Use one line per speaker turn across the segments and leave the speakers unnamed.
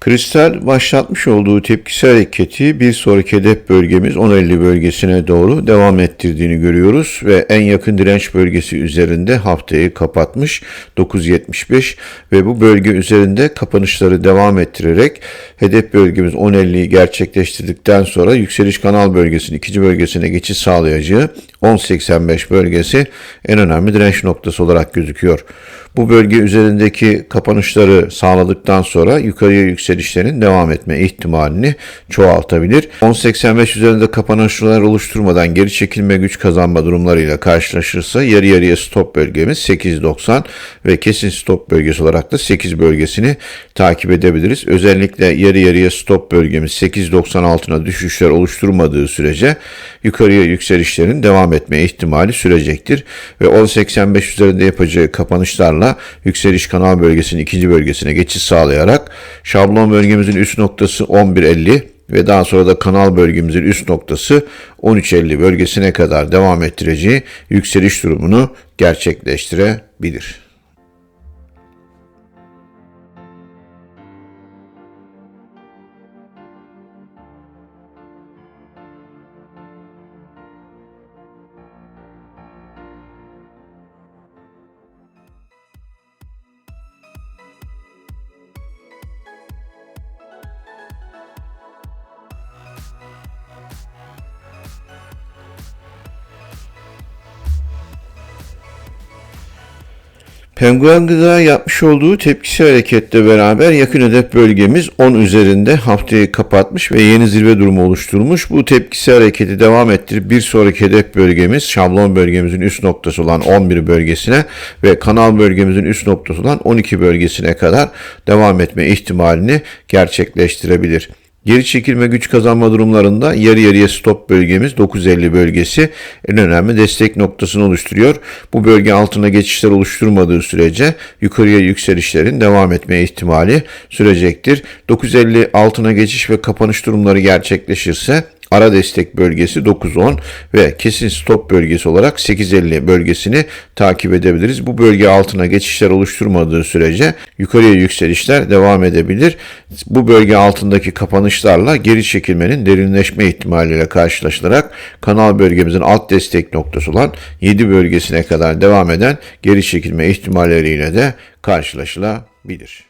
Kristal başlatmış olduğu tepkisel hareketi bir sonraki hedef bölgemiz 10.50 bölgesine doğru devam ettirdiğini görüyoruz ve en yakın direnç bölgesi üzerinde haftayı kapatmış 9.75 ve bu bölge üzerinde kapanışları devam ettirerek hedef bölgemiz 10.50'yi gerçekleştirdikten sonra yükseliş kanal bölgesinin ikinci bölgesine geçiş sağlayacağı 10.85 bölgesi en önemli direnç noktası olarak gözüküyor. Bu bölge üzerindeki kapanışları sağladıktan sonra yukarıya yükselişlerin devam etme ihtimalini çoğaltabilir. 10.85 üzerinde kapanışlar oluşturmadan geri çekilme güç kazanma durumlarıyla karşılaşırsa yarı yarıya stop bölgemiz 8.90 ve kesin stop bölgesi olarak da 8 bölgesini takip edebiliriz. Özellikle yarı yarıya stop bölgemiz 8.90 altına düşüşler oluşturmadığı sürece yukarıya yükselişlerin devam etme ihtimali sürecektir ve 10.85 üzerinde yapacağı kapanışlarla yükseliş kanal bölgesinin ikinci bölgesine geçiş sağlayarak şablon bölgemizin üst noktası 11.50 ve daha sonra da kanal bölgemizin üst noktası 13.50 bölgesine kadar devam ettireceği yükseliş durumunu gerçekleştirebilir. Penguen Gıda yapmış olduğu tepkisi hareketle beraber yakın hedef bölgemiz 10 üzerinde haftayı kapatmış ve yeni zirve durumu oluşturmuş. Bu tepkisi hareketi devam ettirip bir sonraki hedef bölgemiz şablon bölgemizin üst noktası olan 11 bölgesine ve kanal bölgemizin üst noktası olan 12 bölgesine kadar devam etme ihtimalini gerçekleştirebilir. Geri çekilme güç kazanma durumlarında yarı yarıya stop bölgemiz 950 bölgesi en önemli destek noktasını oluşturuyor. Bu bölge altına geçişler oluşturmadığı sürece yukarıya yükselişlerin devam etme ihtimali sürecektir. 950 altına geçiş ve kapanış durumları gerçekleşirse ara destek bölgesi 9.10 ve kesin stop bölgesi olarak 8.50 bölgesini takip edebiliriz. Bu bölge altına geçişler oluşturmadığı sürece yukarıya yükselişler devam edebilir. Bu bölge altındaki kapanışlarla geri çekilmenin derinleşme ihtimaliyle karşılaşılarak kanal bölgemizin alt destek noktası olan 7 bölgesine kadar devam eden geri çekilme ihtimalleriyle de karşılaşılabilir.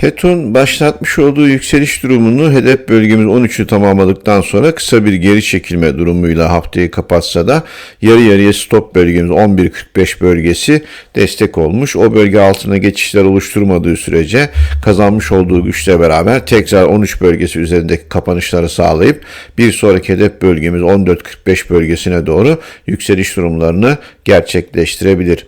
Peton başlatmış olduğu yükseliş durumunu hedef bölgemiz 13'ü tamamladıktan sonra kısa bir geri çekilme durumuyla haftayı kapatsa da yarı yarıya stop bölgemiz 11.45 bölgesi destek olmuş. O bölge altına geçişler oluşturmadığı sürece kazanmış olduğu güçle beraber tekrar 13 bölgesi üzerindeki kapanışları sağlayıp bir sonraki hedef bölgemiz 14.45 bölgesine doğru yükseliş durumlarını gerçekleştirebilir.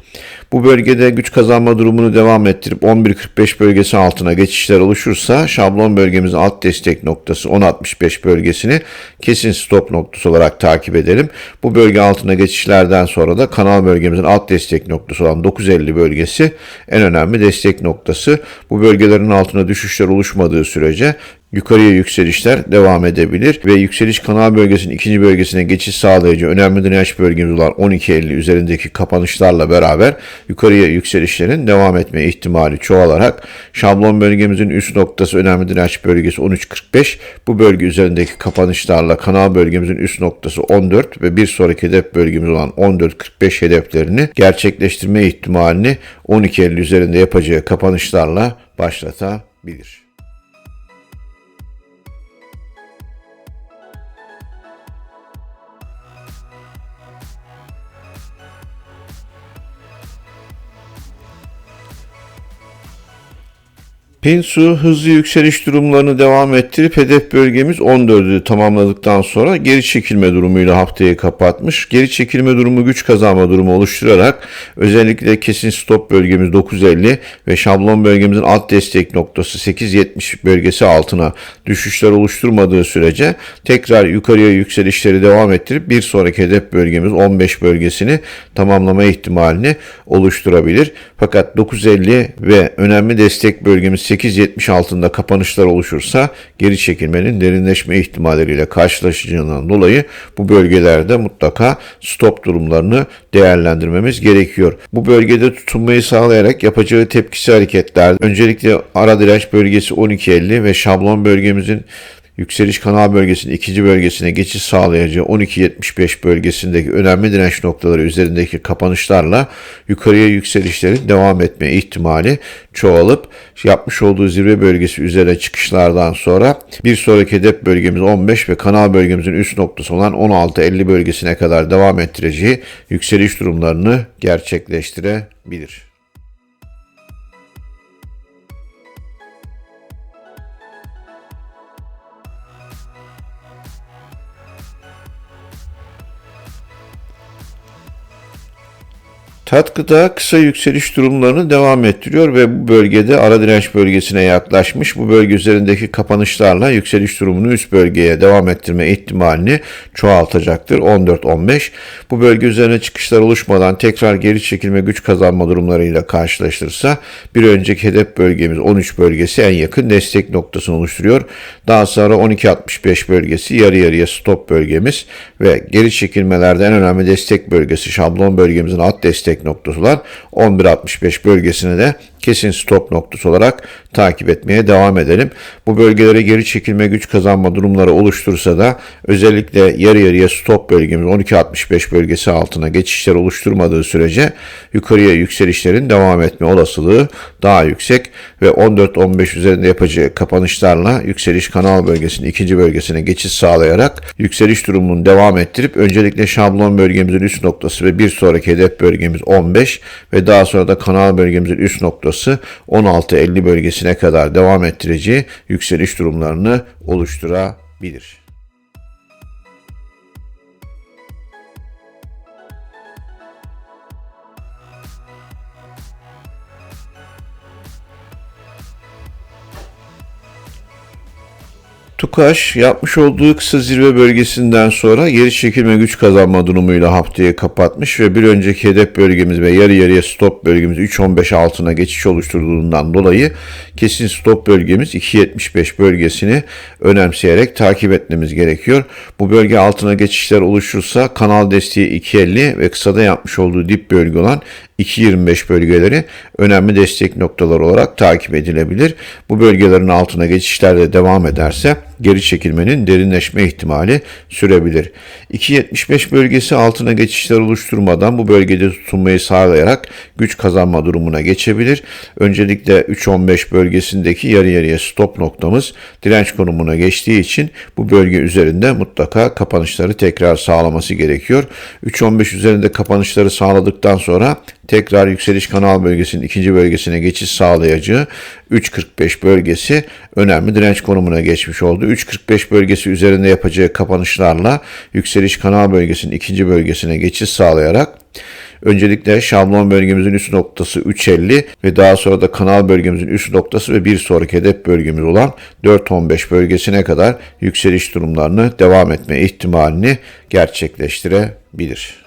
Bu bölgede güç kazanma durumunu devam ettirip 11.45 bölgesi altına geçişler oluşursa şablon bölgemizin alt destek noktası 10.65 bölgesini kesin stop noktası olarak takip edelim. Bu bölge altına geçişlerden sonra da kanal bölgemizin alt destek noktası olan 9.50 bölgesi en önemli destek noktası. Bu bölgelerin altına düşüşler oluşmadığı sürece yukarıya yükselişler devam edebilir ve yükseliş kanal bölgesinin ikinci bölgesine geçiş sağlayıcı önemli direnç bölgemiz olan 12.50 üzerindeki kapanışlarla beraber yukarıya yükselişlerin devam etme ihtimali çoğalarak şablon bölgemizin üst noktası önemli direnç bölgesi 13.45 bu bölge üzerindeki kapanışlarla kanal bölgemizin üst noktası 14 ve bir sonraki hedef bölgemiz olan 14.45 hedeflerini gerçekleştirme ihtimalini 12.50 üzerinde yapacağı kapanışlarla başlatabilir. Pinsu hızlı yükseliş durumlarını devam ettirip hedef bölgemiz 14'ü tamamladıktan sonra geri çekilme durumuyla haftayı kapatmış. Geri çekilme durumu güç kazanma durumu oluşturarak özellikle kesin stop bölgemiz 950 ve şablon bölgemizin alt destek noktası 870 bölgesi altına düşüşler oluşturmadığı sürece tekrar yukarıya yükselişleri devam ettirip bir sonraki hedef bölgemiz 15 bölgesini tamamlama ihtimalini oluşturabilir. Fakat 950 ve önemli destek bölgemiz 8.70 altında kapanışlar oluşursa geri çekilmenin derinleşme ihtimalleriyle karşılaşacağından dolayı bu bölgelerde mutlaka stop durumlarını değerlendirmemiz gerekiyor. Bu bölgede tutunmayı sağlayarak yapacağı tepkisi hareketler öncelikle ara direnç bölgesi 12.50 ve şablon bölgemizin yükseliş kanal bölgesinin ikinci bölgesine geçiş sağlayacağı 12.75 bölgesindeki önemli direnç noktaları üzerindeki kapanışlarla yukarıya yükselişlerin devam etme ihtimali çoğalıp yapmış olduğu zirve bölgesi üzerine çıkışlardan sonra bir sonraki hedef bölgemiz 15 ve kanal bölgemizin üst noktası olan 16.50 bölgesine kadar devam ettireceği yükseliş durumlarını gerçekleştirebilir. Tat gıda kısa yükseliş durumlarını devam ettiriyor ve bu bölgede ara direnç bölgesine yaklaşmış. Bu bölge üzerindeki kapanışlarla yükseliş durumunu üst bölgeye devam ettirme ihtimalini çoğaltacaktır. 14-15. Bu bölge üzerine çıkışlar oluşmadan tekrar geri çekilme güç kazanma durumlarıyla karşılaştırırsa bir önceki hedef bölgemiz 13 bölgesi en yakın destek noktasını oluşturuyor. Daha sonra 12-65 bölgesi yarı yarıya stop bölgemiz ve geri çekilmelerde en önemli destek bölgesi şablon bölgemizin alt destek noktası olan 11.65 bölgesine de kesin stop noktası olarak takip etmeye devam edelim. Bu bölgelere geri çekilme güç kazanma durumları oluştursa da özellikle yarı yarıya stop bölgemiz 12.65 bölgesi altına geçişler oluşturmadığı sürece yukarıya yükselişlerin devam etme olasılığı daha yüksek ve 14-15 üzerinde yapacağı kapanışlarla yükseliş kanal bölgesinin ikinci bölgesine geçiş sağlayarak yükseliş durumunu devam ettirip öncelikle şablon bölgemizin üst noktası ve bir sonraki hedef bölgemiz 15 ve daha sonra da kanal bölgemizin üst noktası 16-50 bölgesine kadar devam ettireceği yükseliş durumlarını oluşturabilir. Tukaş yapmış olduğu kısa zirve bölgesinden sonra geri çekilme güç kazanma durumuyla haftayı kapatmış ve bir önceki hedef bölgemiz ve yarı yarıya stop bölgemiz 3.15 altına geçiş oluşturduğundan dolayı kesin stop bölgemiz 2.75 bölgesini önemseyerek takip etmemiz gerekiyor. Bu bölge altına geçişler oluşursa kanal desteği 2.50 ve kısada yapmış olduğu dip bölge olan 2.25 bölgeleri önemli destek noktaları olarak takip edilebilir. Bu bölgelerin altına geçişler de devam ederse geri çekilmenin derinleşme ihtimali sürebilir. 2.75 bölgesi altına geçişler oluşturmadan bu bölgede tutunmayı sağlayarak güç kazanma durumuna geçebilir. Öncelikle 3.15 bölgesindeki yarı yarıya stop noktamız direnç konumuna geçtiği için bu bölge üzerinde mutlaka kapanışları tekrar sağlaması gerekiyor. 3.15 üzerinde kapanışları sağladıktan sonra tekrar yükseliş kanal bölgesinin ikinci bölgesine geçiş sağlayacağı 3.45 bölgesi önemli direnç konumuna geçmiş oldu. 3.45 bölgesi üzerinde yapacağı kapanışlarla yükseliş kanal bölgesinin ikinci bölgesine geçiş sağlayarak Öncelikle şablon bölgemizin üst noktası 3.50 ve daha sonra da kanal bölgemizin üst noktası ve bir sonraki hedef bölgemiz olan 4.15 bölgesine kadar yükseliş durumlarını devam etme ihtimalini gerçekleştirebilir.